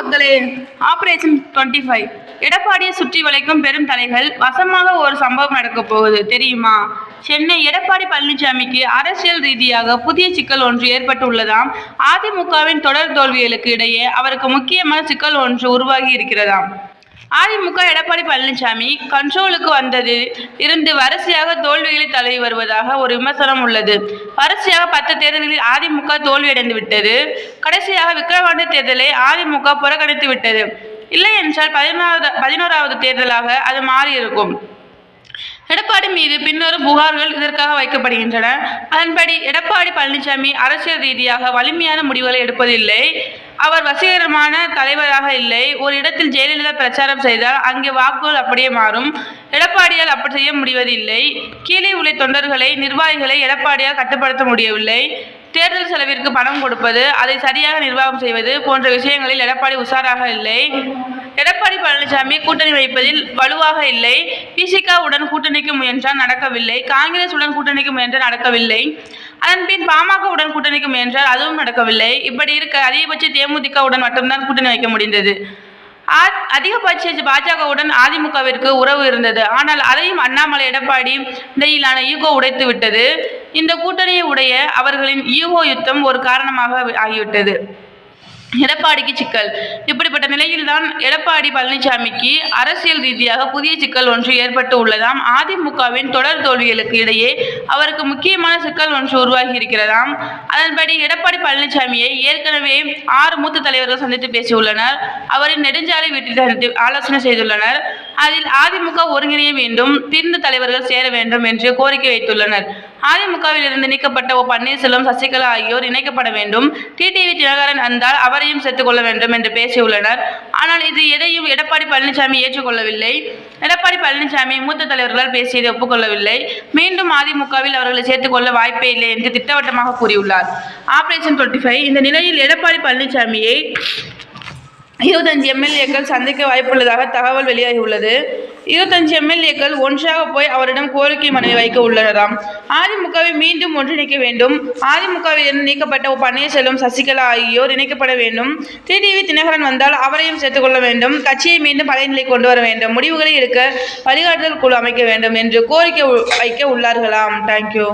மக்களே operation twenty five எடப்பாடியை சுற்றி வளைக்கும் பெரும் தலைகள் வசமாக ஒரு சம்பவம் நடக்கப் போகுது தெரியுமா? சென்னை எடப்பாடி பழனிசாமிக்கு அரசியல் ரீதியாக புதிய சிக்கல் ஒன்று ஏற்பட்டுள்ளதாம். அதிமுகவின் தொடர் தோல்விகளுக்கு இடையே அவருக்கு முக்கியமான சிக்கல் ஒன்று உருவாகி இருக்கிறதாம். அதிமுக எடப்பாடி பழனிசாமி கண்ட்ரோலுக்கு வந்தது இருந்து வரிசையாக தோல்விகளை தழுவி வருவதாக ஒரு விமர்சனம் உள்ளது. வரிசையாக பத்து தேர்தல்களில் அதிமுக தோல்வியடைந்து விட்டது. கடைசியாக விக்கிரவாண்டி தேர்தலை அதிமுக புறக்கணித்து விட்டது. இல்லை என்றால் பதினோராவது பதினோராவது தேர்தலாக அது மாறியிருக்கும். எடப்பாடி மீது பின்வரும் புகார்கள் இதற்காக வைக்கப்படுகின்றன. அதன்படி எடப்பாடி பழனிசாமி அரசியல் ரீதியாக வலிமையான முடிவுகளை எடுப்பதில்லை. அவர் வசீகரமான தலைவராக இல்லை. ஒரு இடத்தில் ஜெயலலிதா பிரச்சாரம் செய்தால் அங்கே வாக்குகள் அப்படியே மாறும். எடப்பாடியால் அப்படி செய்ய முடிவதில்லை. கீழே உள்ள தொண்டர்களை நிர்வாகிகளை எடப்பாடியால் கட்டுப்படுத்த முடியவில்லை. தேர்தல் செலவிற்கு பணம் கொடுப்பது அதை சரியாக நிர்வாகம் செய்வது போன்ற விஷயங்களில் எடப்பாடி உஷாராக இல்லை. எடப்பாடி பழனிசாமி கூட்டணி வைப்பதில் வலுவாக இல்லை. பிசிகாவுடன் கூட்டணிக்கு முயன்றால் நடக்கவில்லை. காங்கிரஸ் உடன் கூட்டணிக்கு முயன்றால் நடக்கவில்லை. அதன்பின் பாமக பாமகவுடன் கூட்டணிக்கு முயன்றால் அதுவும் நடக்கவில்லை. இப்படி இருக்க அதிகபட்ச தேமுதிகவுடன் மட்டும்தான் கூட்டணி வைக்க முடிந்தது. ஆ- அதிகபட்ச பாஜகவுடன் அதிமுகவிற்கு உறவு இருந்தது. ஆனால் அதையும் அண்ணாமலை எடப்பாடி இடையிலான ஈகோ உடைத்து விட்டது. இந்த கூட்டணியை உடைய அவர்களின் ஈகோ யுத்தம் ஒரு காரணமாக ஆகிவிட்டது. எடப்பாடிக்கு சிக்கல். இப்படிப்பட்ட நிலையில்தான் எடப்பாடி பழனிசாமிக்கு அரசியல் ரீதியாக புதிய சிக்கல் ஒன்று ஏற்பட்டு உள்ளதாம். அதிமுகவின் தொடர் தோல்விகளுக்கு இடையே அவருக்கு முக்கியமான சிக்கல் ஒன்று உருவாகி இருக்கிறதாம். அதன்படி எடப்பாடி பழனிசாமியை ஏற்கனவே ஆறு மூத்த தலைவர்கள் சந்தித்து பேசியுள்ளனர். அவரின் நெடுஞ்சாலை வீட்டில் ஆலோசனை செய்துள்ளனர். அதில் அதிமுக ஒருங்கிணைய வேண்டும் திருந்து தலைவர்கள் சேர வேண்டும் என்று கோரிக்கை வைத்துள்ளனர். அதிமுகவில் இருந்து நீக்கப்பட்ட ஓ பன்னீர்செல்வம் சசிகலா ஆகியோர் இணைக்கப்பட வேண்டும். டிடிவி தினகரன் வந்தால் அவரையும் சேர்த்துக் கொள்ள வேண்டும் என்று பேசியுள்ளனர். ஆனால் இது எதையும் எடப்பாடி பழனிசாமி ஏற்றுக்கொள்ளவில்லை. எடப்பாடி பழனிசாமி மூத்த தலைவர்களால் பேசியதை ஒப்புக்கொள்ளவில்லை. மீண்டும் அதிமுகவில் அவர்களை சேர்த்துக் கொள்ள வாய்ப்பே இல்லை என்று திட்டவட்டமாக கூறியுள்ளார். ஆபரேஷன் டுவெண்ட்டி ஃபைவ் இந்த நிலையில் எடப்பாடி பழனிசாமியை இருபத்தஞ்சு எம்எல்ஏக்கள் சந்திக்க வாய்ப்புள்ளதாக தகவல் வெளியாகியுள்ளது. இருபத்தஞ்சு எம்எல்ஏக்கள் ஒன்றாக போய் அவரிடம் கோரிக்கை மனுவை வைக்க உள்ளனராம். அதிமுகவை மீண்டும் ஒன்றிணைக்க வேண்டும். அதிமுகவில் இருந்து நீக்கப்பட்ட பன்னீர்செல்வம் சசிகலா ஆகியோர் இணைக்கப்பட வேண்டும். டிடிவி தினகரன் வந்தால் அவரையும் சேர்த்துக் கொள்ள வேண்டும். கட்சியை மீண்டும் பழைய நிலை கொண்டு வர வேண்டும். முடிவுகளை எடுக்க வழிகாட்டுதல் குழு அமைக்க வேண்டும் என்று கோரிக்கை வைக்க உள்ளார்களாம். தேங்க்யூ